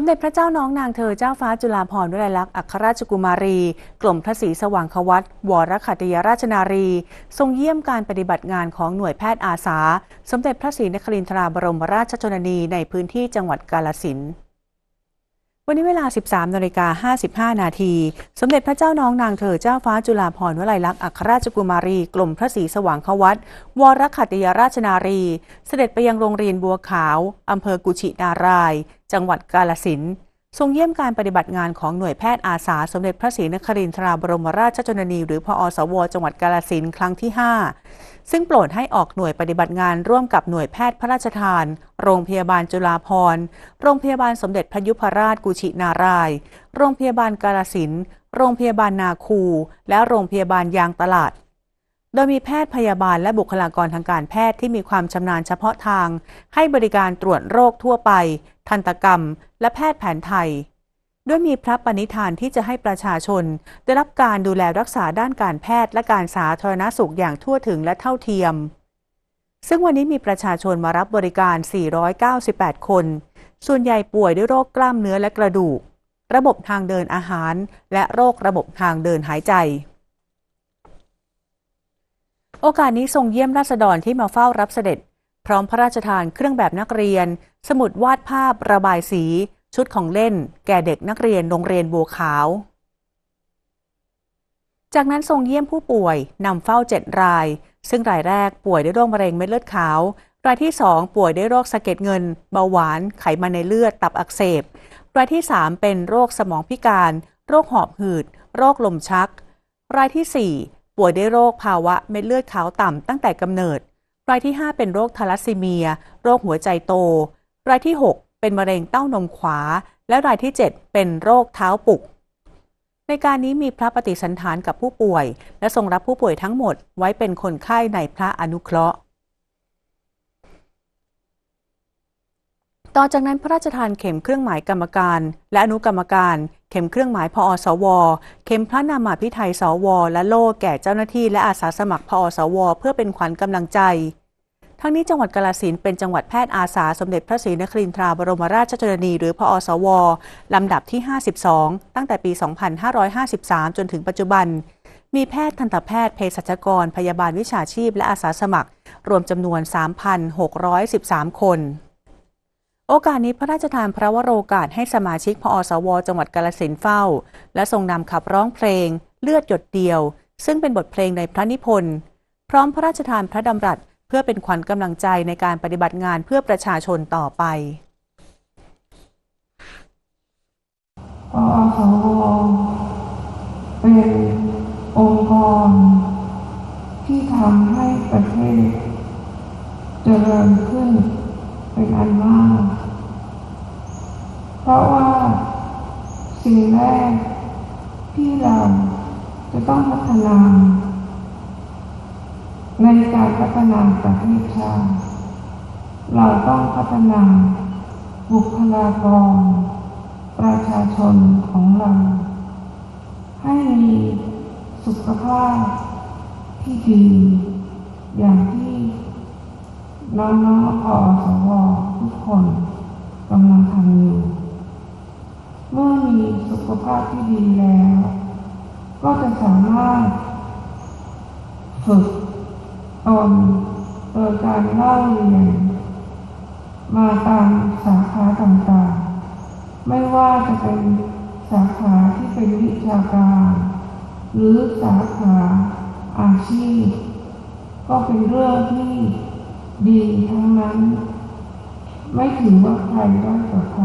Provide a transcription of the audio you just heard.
มเด็จพระเจ้าน้องนางเธอเจ้าฟ้าจุฬาภรณ์วลัยลักษณ์อัครราชกุมารีกรมพระศรีสว่างควัตวรขัตยราชนารี ทรงเยี่ยมการปฏิบัติงานของหน่วยแพทย์อาสา สมเด็จพระศรีนครินทราบรมราชชนนีในพื้นที่จังหวัดกาลสินธุ์ วันนี้เวลา 13นาฬิกา55 นาที สมเด็จพระเจ้าน้องนางเธอเจ้าฟ้าจุฬาภรณ์วลัยลักษณ์อัครราชกุมารีกรมพระศรีสว่างควัตวรขัตยราชนารี เสด็จไปยังโรงเรียนบัวขาว อำเภอกุชินาราย จังหวัดกาลสิน ทรงเยี่ยมการปฏิบัติงานของหน่วยแพทย์อาสา สมเด็จพระศรีนครินทราบรมราชชนนี หรือพอสว จังหวัดกาลสินครั้งที่ 5 ซึ่งโปรดให้ออกหน่วยปฏิบัติงานร่วมกับหน่วยแพทย์พระราชทาน โรงพยาบาลจุฬาภรณ์ โรงพยาบาลสมเด็จพยุพราชกุชินาราย โรงพยาบาลกาลสิน โรงพยาบาลนาคู และโรงพยาบาลยางตลาด โดยมีแพทย์พยาบาลและบุคลากรทางการแพทย์ที่มีความชำนาญเฉพาะทาง ให้บริการตรวจโรคทั่วไป ทันตกรรม และแพทย์แผนไทย ด้วยมีพระปณิธานที่จะให้ประชาชน ได้รับการดูแลรักษาด้านการแพทย์และการสาธารณสุขอย่างทั่วถึงและเท่าเทียม ซึ่งวันนี้มีประชาชนมารับบริการ 498 คน ส่วนใหญ่ป่วยด้วยโรคกล้ามเนื้อและกระดูก ระบบทางเดินอาหาร และโรคระบบทางเดินหายใจ โอกาสนี้ทรงเยี่ยมราษฎรที่มาเฝ้ารับเสด็จ พร้อมพระราชทานเครื่องแบบนักเรียน สมุดวาดภาพระบายสี ชุดของเล่น แก่เด็กนักเรียนโรงเรียนบัวขาว จากนั้นทรงเยี่ยมผู้ป่วยนำเฝ้าเจ็ดราย ซึ่งรายแรกป่วยด้วยโรคมะเร็งเม็ดเลือดขาว รายที่2ป่วยด้วยโรคสะเก็ดเงิน เบาหวาน ไขมันในเลือด ตับอักเสบ รายที่3เป็นโรคสมองพิการ โรคหอบหืด โรคลมชัก รายที่4 ป่วยด้วยโรคภาวะเม็ดเลือดขาวต่ำตั้งแต่กำเนิด รายที่ 5 เป็นโรคทาลัสซีเมีย โรคหัวใจโต รายที่ 6 เป็นมะเร็งเต้านมขวา และรายที่ 7 เป็นโรคเท้าปุก ในการนี้มีพระปฏิสันฐานกับผู้ป่วย และทรงรับผู้ป่วยทั้งหมดไว้เป็นคนไข้ในพระอนุเคราะห์ต่อจากนั้นพระราชทานเข็มเครื่องหมายกรรมการ และอนุกรรมการ เข็มเครื่องหมายพอสว เข็มพระนามาพิไทยสว และโล่แก่เจ้าหน้าที่และอาสาสมัครพอสว เพื่อเป็นขวัญกำลังใจ ทั้งนี้จังหวัดกาลสินเป็นจังหวัดแพทย์อาสาสมเด็จพระศรีนครินทราบรมราชชนนี หรือพอสว ลำดับที่ 52 ตั้งแต่ปี 2553 จนถึงปัจจุบัน มีแพทย์ทันตแพทย์เภสัชกร พยาบาลวิชาชีพ และอาสาสมัคร รวมจำนวน 3,613 คน โอกาสนี้พระราชทานพระวโรกาสให้สมาชิกพอสว จังหวัดกาลสินเฝ้า และทรงนำขับร้องเพลง เลือดหยดเดียว ซึ่งเป็นบทเพลงในพระนิพนธ์พร้อมพระราชทานพระดำรัส เพื่อเป็นขวัญกำลังใจในการปฏิบัติงานเพื่อประชาชนต่อไปปอสวเป็นองค์กร ที่ทำให้ประเทศ เจริญขึ้นเป็นอันมาก ราะว่าสิ่งแรกที่เราจะต้องพัฒนา ในการพัฒนาประเทศชาติเราต้องพัฒนา บุคลากร ประชาชนของเรา ให้มีสุขภาพที่ดี อย่างที่น้องๆอสวทุกคนกำลังทำอยู่ เมื่อมีสุขภาพที่ดีแล้ว ก็จะสามารถฝึกตนโดยการเล่าเรียน มาตามสาขาต่างๆ ไม่ว่าจะเป็นสาขาที่เป็นวิชาการ หรือสาขาอาชีพ ก็เป็นเรื่องที่ดีทั้งนั้น ไม่ถือว่าใครด้อยกว่าใคร